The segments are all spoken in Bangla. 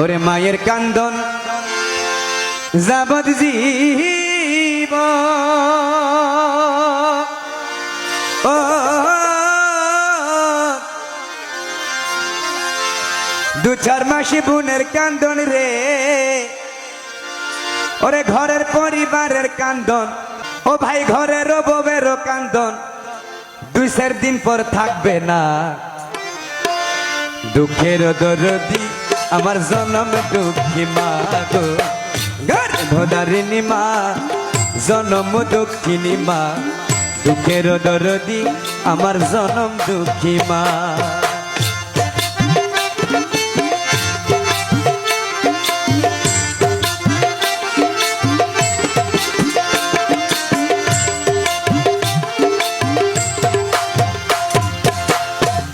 ওরে মায়ের কান্দন যাবত জীব। দু চার মাসে বোনের কান্দন রে। ওরে ঘরের পরিবারের কান্দন। ও ভাই, ঘরের বউয়েরও কান্দন। দুই চার দিন পর থাকবে না। দুঃখের দরদি আমার জনম দুঃখী মা গো। গর্ভধারিণী মা জনম দুঃখিনী মা। দুঃখের দরদি আমার জনম দুঃখী মা।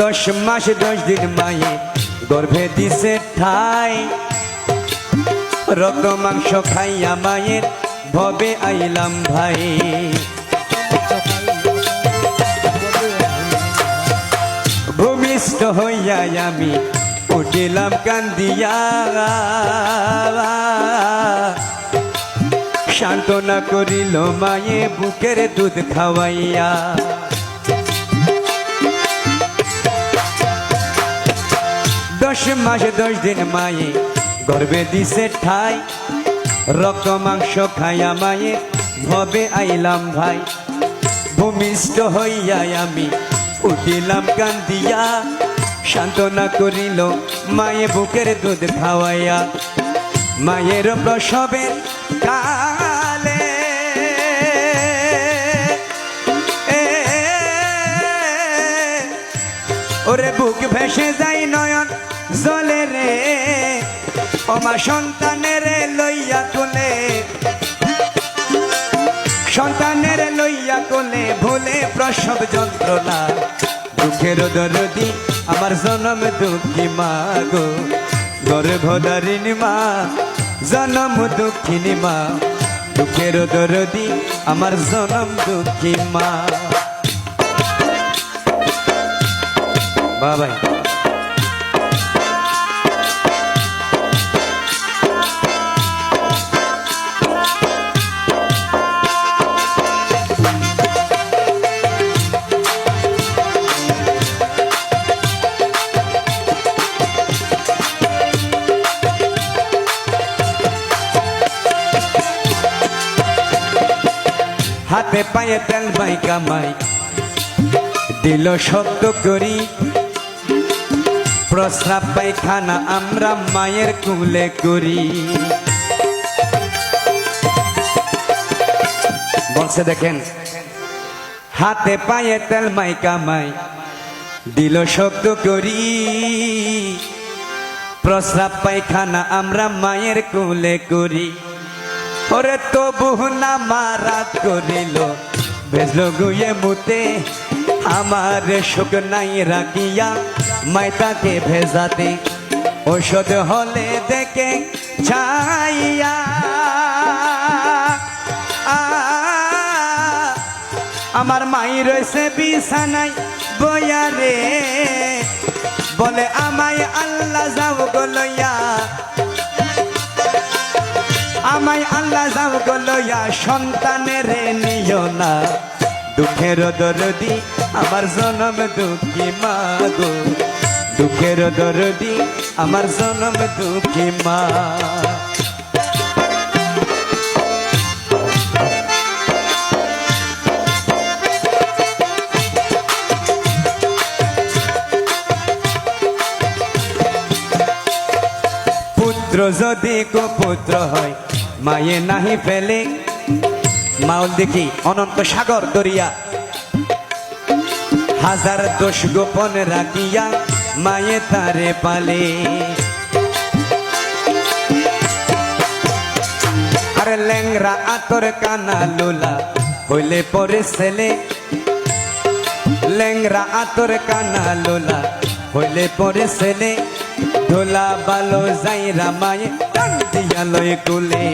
দশ মাস দশ দিন মায়ে গর্ভে দিছে ঠাই। রক্ত, মাংস খাইয়া মায়ের ভবে আইলাম ভাই। ভূমিষ্ঠ হইয়া আমি উঠিলাম কান্দিয়া। সান্ত্বনা করিল মায়ে বুকের দুধ খাওয়াইয়া। মাস দশ দিন মায়ে, গর্বে দিছে ঠাই। রক্ত, মাংস খাইয়া মায়ে, ভবে আইলাম ভাই। ভূমিষ্ঠ হইয়া আমি উঠিলাম কান্দিয়া, সান্ত্বনা করিল মায়ে বুকের দুধ খাওয়াইয়া। মায়ের প্রসবের কালে ওরে বুক ভেসে যাই ওমা সন্তানের লইয়া কোলে সন্তানের লইয়া কোলে ভুলে প্রসব যন্ত্রণা। দুঃখের দরদি, আমার জনম দুঃখী মা গো। গর্ভধারিণী মা, জনম দুঃখিনী মা। দুঃখের দরদি, আমার জনম দুঃখী মা। বাবাই। হাতে পায়ে তেল বাই কামাই। দিল শব্দ করি। প্রস্রাব পায়খানা আমরা মায়ের কুলে করি। বলছে, দেখেন, হাতে পায়ে তেল মাই কামাই। দিল শব্দ করি। প্রস্রাব পায়খানা আমরা মায়ের কুলে করি। ওরে তো বহুনা মারাত করিল। ভেজলো গুয়ে মুতে, আমার সুখ নাই রাখিয়া মাইতাকে ভেজাতে। ঔষধ হলে দেখে ছাইয়া আমার মাই রয়েছে বিছানায় বয়া রে। বলে আমায় আল্লাহ যাও গলইয়া আল্লাহ যাও গলইয়া সন্তানের নিও না। দুঃখের দরদি, আমার জনম দুঃখী মা গো। দুঃখের দরদি, আমার জনম দুঃখী মা। পুত্র যদি কুপুত্র হয় মায়ে নাহি ফেলে। মাউল দেখি অনন্ত সাগর দরিয়া। হাজার দোষ গোপন রাখিয়া মায়ে তারে পালে। আর ল্যাংরা আতর কানা লোলা, হইলে পরে ছেলে। ল্যাংরা আতর কানা লোলা, হইলে পরে ছেলে। ধোলা বালো যাইরা মায়ে টান দিয়া লয় কুলে।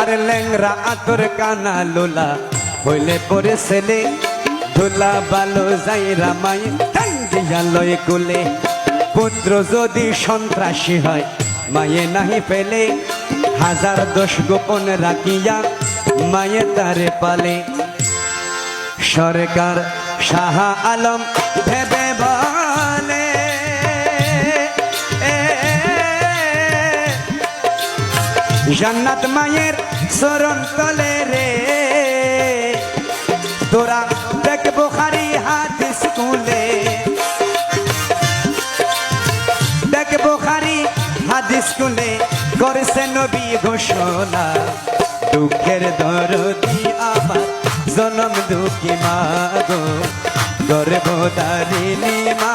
আর ল্যাংরা আতর কানা লোলা হইলে পরে ছেলে। ধুলা বালো যাই রামায়, টান দিয়া লয় কুলে। পুত্র যদি সন্ত্রাসী হয়, মায়ে নাহি পেলে হাজার দোষ গোপন রাখিয়া মায়ে তারে পালে। সরকার শাহ আলম ভেবে জান্নাত মায়ের চরণ তলে রে। তোরা দেখ বোখারি হাত স্কুলে দেখ বোখারি হাদিস কুলে করছে নবী ঘোষণা। দুঃখের দরদি আমার জনম দুঃখী মা গো। গর্ভদারিণী মা